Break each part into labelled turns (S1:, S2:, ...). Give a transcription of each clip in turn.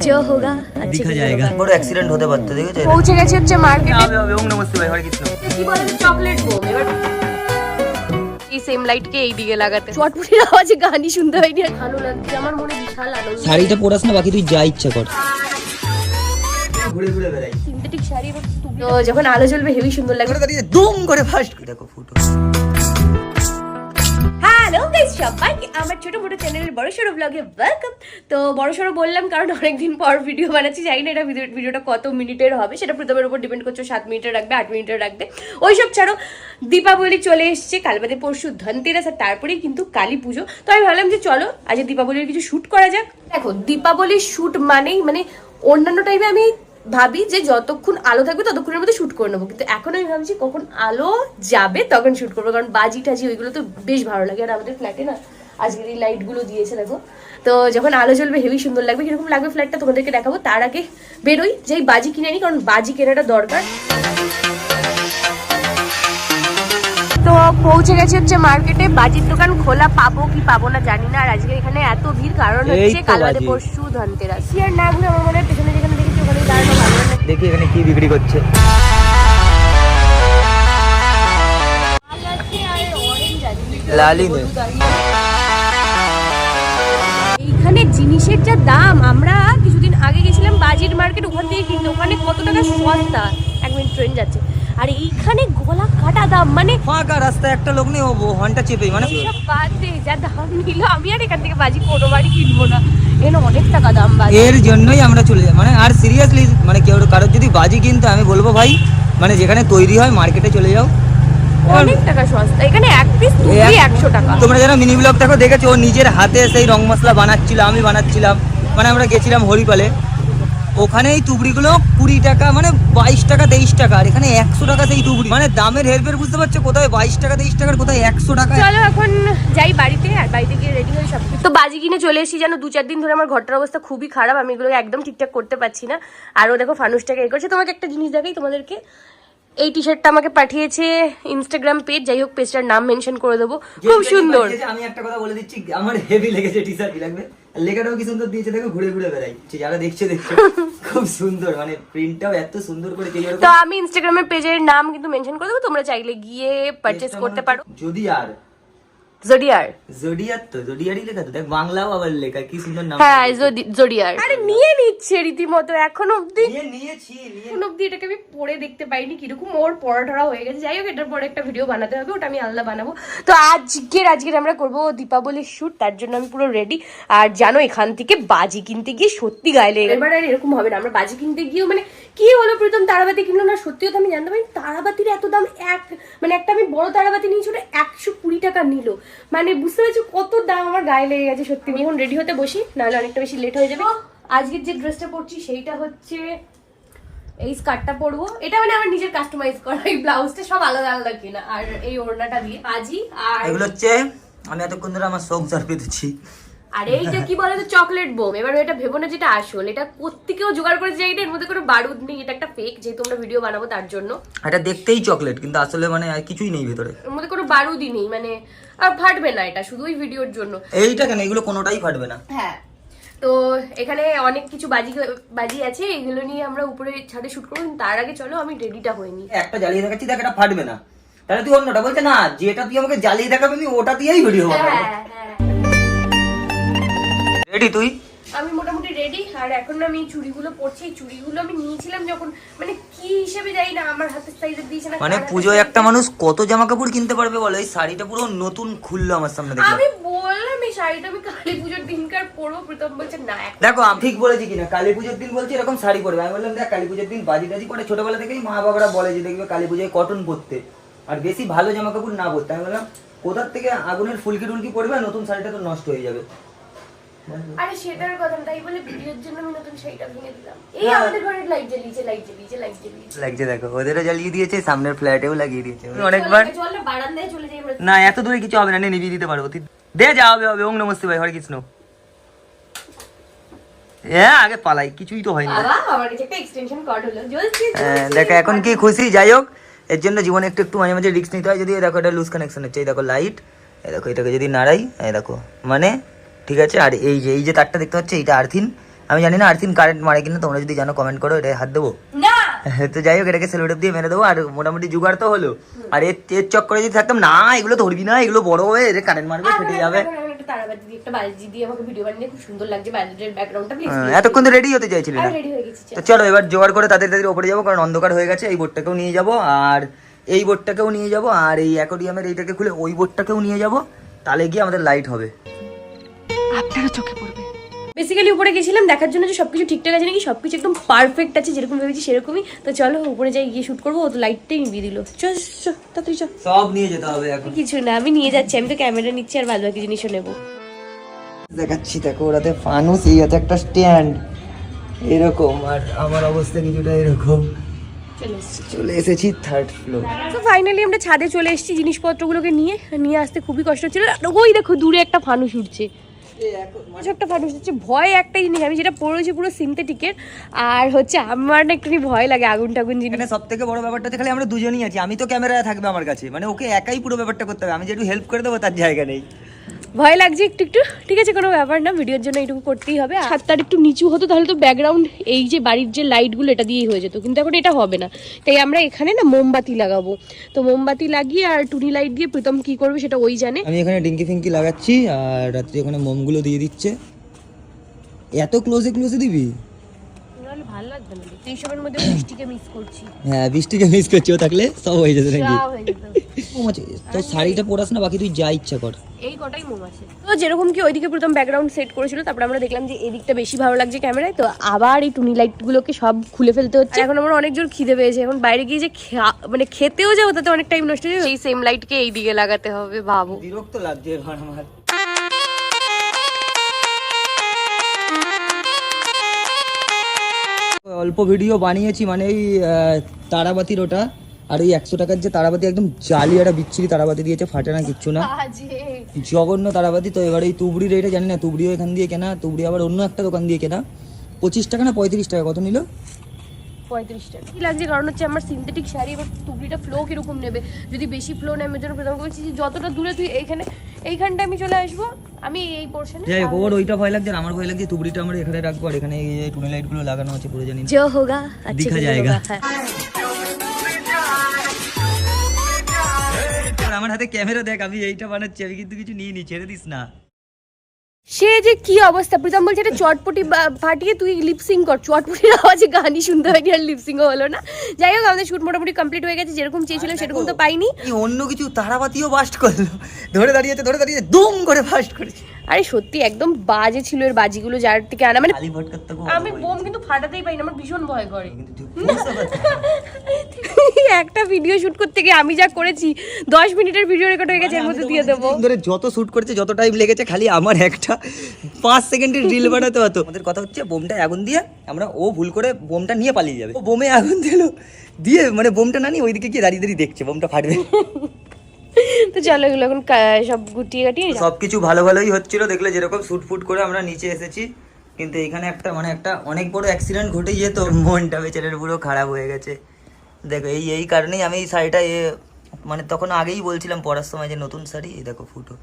S1: जो होगा अच्छे
S2: दिखा
S1: के लिए
S2: जाएगा
S1: होगा।
S3: বড় অ্যাক্সিডেন্ট হতে পারতো দেখেছো
S1: পৌঁছে গেছে হচ্ছে মার্কেটে
S2: হবে হবে ওম নমস্তে ভাই হরে কৃষ্ণ
S1: কি বলে চকলেট বোম এবার এই সেম লাইটকে এই দিকে লাগাতে চটপটির আওয়াজে গানই শুনতে হয়নি আর ভালো লাগছে আমার মনে বিশাল আনন্দ
S2: শাড়িটা পরাস না বাকি তুই যা ইচ্ছা কর
S3: ঘুরে ঘুরে বেড়াই
S1: সিনথেটিক শাড়ি এবং তো যখন আলো জ্বলবে হেভি সুন্দর লাগবে
S3: করে দাঁড়িয়ে দুম করে ফার্স্ট দেখো ফুটো
S1: হ্যালো গাইস সবাইকে আমার ছোট মোটো চ্যানেলের বড় সড়ো ব্লগে ওয়েলকাম তো বড় সড়ো বললাম, কারণ অনেকদিন পর ভিডিও বানাচ্ছি, জানি না এটা ভিডিও- ভিডিওটা কত মিনিটের হবে, সেটা প্রথমের উপর ডিপেন্ড করছে সাত মিনিটের রাখবে, আট মিনিটের রাখবে। ওইসব ছাড়ো, দীপাবলি চলে এসছে, কাল বাদে পরশু ধনতেরাস, আর তারপরেই কিন্তু কালী পুজো। তো আমি ভাবলাম যে চলো, আজ দীপাবলির কিছু শ্যুট করা যাক। দেখো, দীপাবলির শ্যুট মানেই মানে অন্যান্য টাইমে আমি ভাবি যে যতক্ষণ আলো থাকবে ততক্ষণের মধ্যে শুট করে নেব। কিন্তু এখন আমি ভাবছি কখন আলো যাবে তখন শুট করব কারণ বাজি টাজি ওইগুলো তো বেশ ভালো লাগে। আর আমাদের ফ্ল্যাটে না আজকের এই লাইটগুলো দিয়েছে দেখো। তো যখন আলো জ্বলবে হেভি সুন্দর লাগবে। কীরকম লাগবে ফ্ল্যাটটা তোমাদেরকে দেখাবো। তার আগে বেরোই যেই বাজি কিনে নিই কারণ বাজি কেনাটা দরকার। তো পৌঁছে গেছে হচ্ছে মার্কেটে বাজির দোকান খোলা পাবো কি পাবো না জানি না। আর আজকে এখানে এত ভিড় কারণ হচ্ছে
S2: তো
S1: কাল বাদে
S2: বাজি।
S1: পরশু ধনতেরাস। আর না ঘুরে আমার মনে হয় পেছনে যেখানে
S2: দেখি এখানে কি বিক্রি করছে। লালি
S1: এইখানে জিনিসের যা দাম আমরা কিছুদিন আগে গেছিলাম বাজির মার্কেট ওখান থেকে কিনতে। ওখানে কত টাকা সস্তা? এক মিনিট ট্রেন যাচ্ছে। আর এইখানে গলা কাটা দাম মানে
S2: ফাঁকা রাস্তায় একটা লোক নেই ও হনটা চেপে মানে
S1: এইসব বাদ দে যা দাম নিল আমি আর এখান থেকে বাজি কোনো বাড়ি কিনবো না। এখানে অনেক টাকা দাম বাজি
S2: এর জন্যই আমরা চলে যাই মানে আর সিরিয়াসলি মানে কেউ কারোর যদি বাজি কিনতে আমি বলব ভাই মানে যেখানে তৈরি হয় মার্কেটে চলে যাও।
S1: অনেক টাকা সস্তা এখানে এক পিস একশো টাকা।
S2: তোমরা যারা মিনি ব্লগ দেখো দেখেছ ও নিজের হাতে সেই রং মশলা বানাচ্ছিল আমি বানাচ্ছিলাম। মানে আমরা গেছিলাম হরিপালে। ওখানে এই তুবড়িগুলো কুড়ি টাকা মানে বাইশ টাকা তেইশ টাকা। আর এখানে একশো টাকা সেই তুবড়ি। মানে দামের হেরফের বুঝতে পারছ কোথায় বাইশ টাকা তেইশ টাকার কোথায় একশো টাকা?
S1: চলো এখন যাই বাড়িতে আর বাড়িতে গিয়ে রেডি হয়ে সব তো বাজি কিনে চলে এসেছি যেন দু চার দিন ধরে আমার ঘরটার অবস্থা খুবই খারাপ আমি এগুলো একদম ঠিকঠাক করতে পারছি না। আর ও দেখো ফানুসটাকে এ করছে। তোমাকে একটা জিনিস দেখাই তোমাদেরকে। এই টি শার্টটা আমাকে পাঠিয়েছে ইনস্টাগ্রাম পেজ যাই হোক পেজটার নাম মেনশন করে দেবো। খুব সুন্দর।
S3: আমি একটা কথা বলে দিচ্ছি আমার হেভি লেগেছে টি শার্ট লাগবে। লেখাটাও কি সুন্দর দিয়েছে দেখো ঘুরে ঘুরে বেড়াই। যারা দেখছে দেখছে। খুব সুন্দর মানে প্রিন্টটাও এত সুন্দর করে
S1: তো আমি ইনস্টাগ্রামের পেজের নাম কিন্তু মেনশন করে দেবো তোমরা চাইলে গিয়ে পারচেজ করতে পারো।
S3: যদি আর
S1: জোডিয়ার।
S3: জডিয়ার তো জডিয়ারই লেখা তো। দেখ বাংলাও আবার লেখা কি সুন্দর নাম।
S1: হ্যাঁ জোডিয়ার। আরে নিয়ে নিচ্ছে রীতিমতো এখন অব্দি
S3: নিয়ে নিয়েছি নিয়ে।
S1: এখন অব্দি এটাকে আমি পরে দেখতে পাইনি কীরকম ওর পড়া হয়ে গেছে। যাই হোক এটার পরে একটা ভিডিও বানাতে হবে ওটা আমি আলাদা বানাবো। তো আজকের আজকের আমরা করব দীপাবলির শ্যুট তার জন্য আমি পুরো রেডি আর জানো এখান থেকে বাজি কিনতে গিয়ে সত্যি গায়ে লেগে এবার আর এরকম হবে না আমরা বাজি কিনতে গিয়েও মানে কি হলো প্রথম তারাবাতি কিনলো না? সত্যিও তো আমি জানতে পারি তারাবাতির এত দাম এক মানে একটা আমি বড় তারাবাতি নিয়েছি ওটা একশো কুড়ি টাকা নিল। মানে বুঝতে পারছ কত দাম আমার গায়ে লেগে গেছে সত্যি। আমি এখন রেডি হতে বসি? নাহলে অনেকটা বেশি লেট হয়ে যাবে। আজকের যে ড্রেসটা পরছি সেইটা হচ্ছে এই স্কার্টটা পরবো। এটা মানে আমার নিজের কাস্টমাইজ করা। এই ব্লাউজটা সব আলাদা আলাদা কেনা। আর এই ওড়নাটা দিয়ে পাজি আর
S3: এগুলো হচ্ছে আমি এতক্ষণ ধরে আমার সংসার পেতেছি।
S1: আর এইটা কি বলে তো চকলেট বোম এবার এটা ভেবো না যেটা আসল এটা কোত্থেকেও জোগাড় করেছে এটা এর মধ্যে কোনো বারুদ নেই এটা একটা ফেক যেহেতু আমরা ভিডিও বানাবো তার জন্য।
S3: এটা দেখতেই চকলেট কিন্তু আসলে মানে আর কিছুই নেই ভেতরে।
S1: এর মধ্যে কোনো বারুদই নেই মানে আর ফাটবে না এটা শুধু ওই ভিডিওর জন্য।
S3: এইটা কেন? এগুলো কোনোটাই ফাটবে না।
S1: হ্যাঁ তো এখানে অনেক কিছু বাজি বাজি আছে এগুলো নিয়ে আমরা উপরে ছাদে শুট করব তার আগে চলো আমি রেডিটা হইনি
S3: একটা জ্বালিয়ে দেখাচ্ছি দেখ এটা ফাটবে না। তাহলে তুই অন্যটা বলছে না যেটা তুই আমাকে জ্বালিয়ে দেখাবে ওটা দিয়েই ভিডিও বানাবো।
S1: হ্যাঁ হ্যাঁ
S3: রেডি তুই?
S1: আমি মোটামুটি রেডি আর এখন আমি চুড়িগুলো পরছি। এই চুড়িগুলো আমি নিয়েছিলাম যখন মানে কি হিসেবে যাই না আমার হাতের সাইজে দিয়েছে না
S3: মানে
S1: কার
S3: পুজোয় একটা মানুষ কত জামা কাপড় কিনতে পারবে বলো? এই শাড়িটা পুরো নতুন খুললো আমার সামনে দেখলাম।
S1: আমি বললাম এই শাড়িটা আমি কালী পুজোর দিনকার পরবো? প্রথম বলছে না
S3: দেখো আমি ঠিক বলেছি কিনা। কালী পুজোর দিন বলছি এরকম শাড়ি পরবে। আমি বললাম দেখ কালী পুজোর দিন বাজি টাজি পরে ছোটবেলা থেকেই মা বাবারা বলে যে দেখবে কালী পুজোয় কটন পরতে। আর বেশি ভালো জামা কাপড় না পরতে। আমি বললাম কোথার থেকে আগুনের ফুলকি টুলকি পরবে আর নতুন শাড়িটা তো নষ্ট হয়ে যাবে।
S1: আরে সেটার কথা তাই বলে ভিডিওর জন্য আমি নতুন শাড়িটা ভেঙে দিলাম। এই। আমাদের ঘরে লাইট জ্বালিয়েছে লাইট জ্বালিয়েছে লাইট জ্বালিয়েছে।
S3: লাগছে দেখো ওদেরও জ্বালিয়ে দিয়েছে সামনের ফ্ল্যাটেও লাগিয়ে দিয়েছে। অনেকবার
S1: চল বারান্দায় চলে যাই আমরা।
S3: না এত দূরে কিছু হবে না নে নিবিয়ে দিতে পারব দে যা হবে হবে ওং নমস্তে ভাই হরে কৃষ্ণ। হ্যাঁ আগে পালাই কিছুই তো হয়নি। হ্যাঁ, দেখো এখন কি খুশি? যাই হোক এর জন্য জীবনে একটু একটু মাঝে মাঝে রিস্ক নিতে হয়। যদি দেখো এটা লুজ কানেকশন হচ্ছে এই দেখো লাইট এই দেখো এটাকে যদি নাড়াই এই দেখো মানে ঠিক আছে? আর এই যে এই যে তারটা দেখতে পাচ্ছ এইটা আর্থিন। আমি জানি না আর্থিন কারেন্ট মারে কিনা তোমরা যদি জানো কমেন্ট করো এটা হাত দেবো। তো যাই হোক এটাকে সেলোটেপ দিয়ে মেরে দেবো আর মোটামুটি জোগাড় তো হলো। আর এর এর চক্করে যদি থাকতাম না এগুলো ধরবি না এগুলো বড় হয়ে এর কারেন্ট মারবে ফেটে যাবে। এতক্ষণ তো রেডি হতে চাইছিলি না। তো চলো এবার জোগাড় করে তাদের তাদের ওপরে যাব কারণ অন্ধকার হয়ে গেছে এই বোর্ডটাকেও নিয়ে যাব আর এই বোর্ডটাকেও নিয়ে যাব আর এই অ্যাকোডিয়ামের এইটাকে খুলে ওই বোর্ডটাকেও নিয়ে যাব তাহলে গিয়ে আমাদের লাইট হবে।
S1: বেসিক্যালি উপরে গেছিলাম দেখার জন্য যে সবকিছু ঠিকঠাক আছে নাকি সবকিছু একদম পারফেক্ট আছে যেরকম ভেবেছি সেরকমই। তো চলো উপরে যাই গিয়ে শুট করব ও তো লাইটটাই নিভিয়ে দিল। চল চল, তাড়াতাড়ি চল
S3: সব নিয়ে যেতে হবে এখন।
S1: কিছু না আমি নিয়ে যাচ্ছি আমি তো ক্যামেরা নিচ্ছি আর বাদ বাকি জিনিসও নেব।
S3: দেখাচ্ছি দেখো ওরাতে ফানুস এই হাতে একটা স্ট্যান্ড এরকম আর আমার অবস্থা কিছুটা এরকম।
S1: চলে
S3: চলে এসেছি থার্ড ফ্লোর
S1: তো ফাইনালি আমরা ছাদে চলে এসেছি জিনিসপত্রগুলোকে নিয়ে। নিয়ে আসতে খুবই কষ্ট হচ্ছিল। আর ওই দেখো দূরে একটা ফানুস উঠছে। কিছু একটা হচ্ছে ভয় একটাই জিনিস আমি যেটা পড়েছি পুরো সিনথেটিকের আর হচ্ছে আমার না একটুখানি ভয় লাগে আগুন টাগুন জিনিস।
S3: সব থেকে বড় ব্যাপারটা খালি আমরা দুজনই আছি আমি তো ক্যামেরা থাকবে আমার কাছে। মানে ওকে একাই পুরো ব্যাপারটা করতে হবে আমি যেটু একটু হেল্প করে দেবো তার জায়গা নেই।
S1: ভয় লাগছে একটু একটু। ঠিক আছে কোনো ব্যাপার না ভিডিওর জন্য এইটুকু করতেই হবে। ছাদটার একটু নিচু হতো তাহলে তো ব্যাকগ্রাউন্ড এই যে বাড়ির যে লাইটগুলো এটা দিয়েই হয়ে যেত। কিন্তু এখন এটা হবে না। তাই আমরা এখানে না মোমবাতি লাগাবো। তো মোমবাতি লাগিয়ে আর টুনি লাইট দিয়ে প্রীতম কি করবে সেটা ওই জানে।
S3: আমি এখানে ডিঙ্কি ফিঙ্কি লাগাচ্ছি আর রাত্রি ওখানে মোমগুলো দিয়ে দিচ্ছে। এত ক্লোজে ক্লোজে দিবি?
S1: ভালো লাগবে না দেখতে। এইসবের মধ্যে বৃষ্টিকে মিস করছি
S3: হ্যাঁ বৃষ্টিকে মিস করছি ও থাকলে সব হয়ে যেত নাকি
S1: যা হয়ে যেত।
S3: মোম আছে। শাড়িটা পরাস না বাকি তুই যা ইচ্ছা কর
S1: এই কটাই মোম তো যেরকম কি ওইদিকে প্রথম ব্যাকগ্রাউন্ড সেট করেছিল তারপর আমরা দেখলাম যে এদিকটা বেশি ভালো লাগছে ক্যামেরায় তো আবার এই টুনি লাইটগুলোকে সব খুলে ফেলতে হচ্ছে এখন আমার অনেক জোর খিদে পেয়েছে এখন বাইরে গিয়ে যে খা- মানে খেতেও যাব তাতে অনেক টাইম নষ্ট হয়ে যাবে। সেই সেম লাইটকে এই দিকে লাগাতে হবে ভাবো
S3: বিরক্ত লাগছে এবার আমার অল্প ভিডিও বানিয়েছি মানে এই তারাবাতির ওটা। আর ওই একশো টাকার যে তারাবাতি একদম জালি একটা বিচ্ছিরি তারাবাতি দিয়েছে ফাটে না কিচ্ছু না। জঘন্য তারাবাতি। তো এবার এই তুবড়ির এটা জানি না তুবড়িও এখান দিয়ে কেনা তুবড়ি আবার অন্য একটা দোকান দিয়ে কেনা। পঁচিশ টাকা না পঁয়ত্রিশ টাকা কত নিল?
S1: পঁয়ত্রিশ টাকা। কি লাগছে? কারণ হচ্ছে আমার সিনথেটিক শাড়ি এবার টুকরিটা ফ্লো কীরকম নেবে? যদি বেশি ফ্লো নেয় প্রথম বলছি যে যতটা দূরে তুই এইখানে এইখানটা আমি চলে আসব। আমি
S3: ওইটা ভয় আমার ভয় আমরা এখানে রাখব আর এখানে এই লাইটগুলো লাগানো আছে আমার হাতে ক্যামেরা দেখ আমি এইটা বানাচ্ছি আমি কিন্তু কিছু নিয়ে নি ছেড়ে দিস না।
S1: সে যে কি অবস্থা? প্রীতম বলছে এটা চটপটি বা- ফাটিয়ে তুই লিপসিং কর। চটপটির আওয়াজে গানই শুনতে হয়নি আর লিপসিংও হলো না। যাই হোক আমাদের শুট মোটামুটি কমপ্লিট হয়ে গেছে। যেরকম চেয়েছিলাম সেরকম তো পাইনি।
S3: অন্য কিছু তারাবাতিও বাস্ট করল। ধরে দাঁড়িয়েছে ধরে দাঁড়িয়ে দুম করে ফাস্ট করেছে।
S1: আরে সত্যি একদম বাজে ছিল এর বাজিগুলো যার থেকে আনা। মানে আমি বোম কিন্তু ফাটাতেই পাই না আমার ভীষণ ভয় করে
S3: কিন্তু তুই বুঝতে পারছিস না।
S1: একটা ভিডিও শুট করতে গিয়ে আমি যা করেছি দশ মিনিটের ভিডিও রেকর্ড হয়ে গেছে এর মধ্যে দিয়ে দেবো।
S3: ধরে যত শুট করেছে যত টাইম লেগেছে খালি আমার একটা পাঁচ সেকেন্ডের রিল বানাতে হতো। আমাদের কথা হচ্ছে বোমটা আগুন দিয়ে আমরা ও ভুল করে বোমটা নিয়ে পালিয়ে যাবে। ও বোমে আগুন দিল দিয়ে মানে বোমটা না নিয়ে ওইদিকে গিয়ে দাঁড়িয়ে দাঁড়িয়ে দেখছে বোমটা ফাটবে।
S1: তো চলো এগুলো এখন সব গুটিয়ে
S3: সব কিছু ভালো ভালোই হচ্ছিল দেখলে যেরকম শুট ফুট করে আমরা নিচে এসেছি। কিন্তু এখানে একটা মানে একটা অনেক বড় অ্যাক্সিডেন্ট ঘটে গিয়ে তোর মনটা বেচারের পুরো খারাপ হয়ে গেছে। দেখো এই এই কারণেই আমি এই শাড়িটা এ মানে তখন আগেই বলছিলাম পরার সময় যে নতুন শাড়ি এই দেখো ফুটো।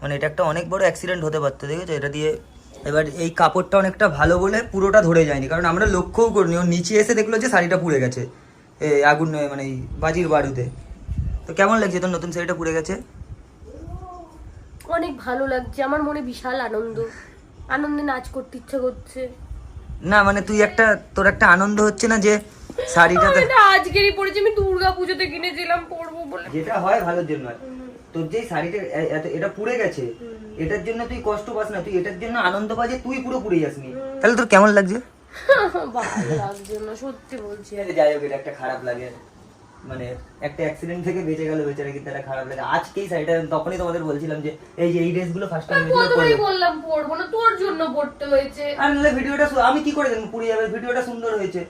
S3: মানে এটা একটা অনেক বড় অ্যাক্সিডেন্ট হতে পারতো দেখেছ? এটা দিয়ে এবার এই কাপড়টা অনেকটা ভালো বলে পুরোটা ধরে যায়নি। কারণ আমরা লক্ষ্যও করিনি ও নিচে এসে দেখল যে শাড়িটা পুড়ে গেছে এ আগুন মানে এই বাজির বাড়ুতে তো কেমন লাগছে তোর নতুন শাড়িটা পুড়ে গেছে?
S1: অনেক ভালো লাগছে আমার মনে বিশাল আনন্দ। আনন্দে নাচ করতে ইচ্ছে করছে।
S3: না মানে তুই একটা তোর একটা আনন্দ হচ্ছে না যে
S1: এটা আজকেরই পড়েছি আমি দুর্গা পুজোতে কিনেছিলাম পরবো বলে।
S3: যেটা হয় ভালোর জন্য তোর শাড়িটা এটা পুড়ে গেছে এটার জন্য তুই কষ্ট পাস না তুই এটার জন্য আনন্দ পাস যে তুই পুরো পুড়ে যাসনি। তাহলে তোর কেমন লাগছে?
S1: ভালো লাগছে না সত্যি বলছি।
S3: যাই হোক এটা একটা খারাপ লাগে। মানে একটা অ্যাক্সিডেন্ট থেকে বেঁচে গেল বেচারা কিন্তু একটা খারাপ লাগে। আজকেই শাড়িটা তখনই তোমাদের বলছিলাম যে এই যে এই ড্রেসগুলো ফার্স্ট টাইম
S1: প্রথমেই বললাম পড়ব না তোর জন্য পড়তে হয়েছে।
S3: আর নাহলে ভিডিওটা আমি কি করে জানব পুড়ে যাবে ভিডিওটা সুন্দর হয়েছে।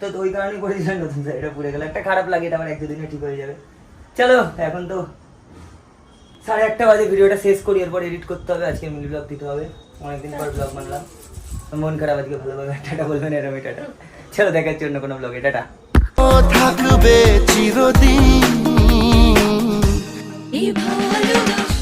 S3: তো ওই কারণেই করে দিলাম নতুন শাড়িটা পুড়ে গেল একটা খারাপ লাগে এটা আমার এক দুদিনে ঠিক হয়ে যাবে। চলো এখন তো সাড়ে আটটা বাজে ভিডিওটা শেষ করি এরপর এডিট করতে হবে আজকে মিল ব্লগ দিতে হবে। অনেকদিন পর ব্লগ বানলাম মন খারাপ আজকে ভালোভাবে টাটা বলবেন এরম টাটা চলো দেখাচ্ছি অন্য কোনো ব্লগে টাটা।
S4: থাকবে চিরদিন।
S5: এই ভালোবাসা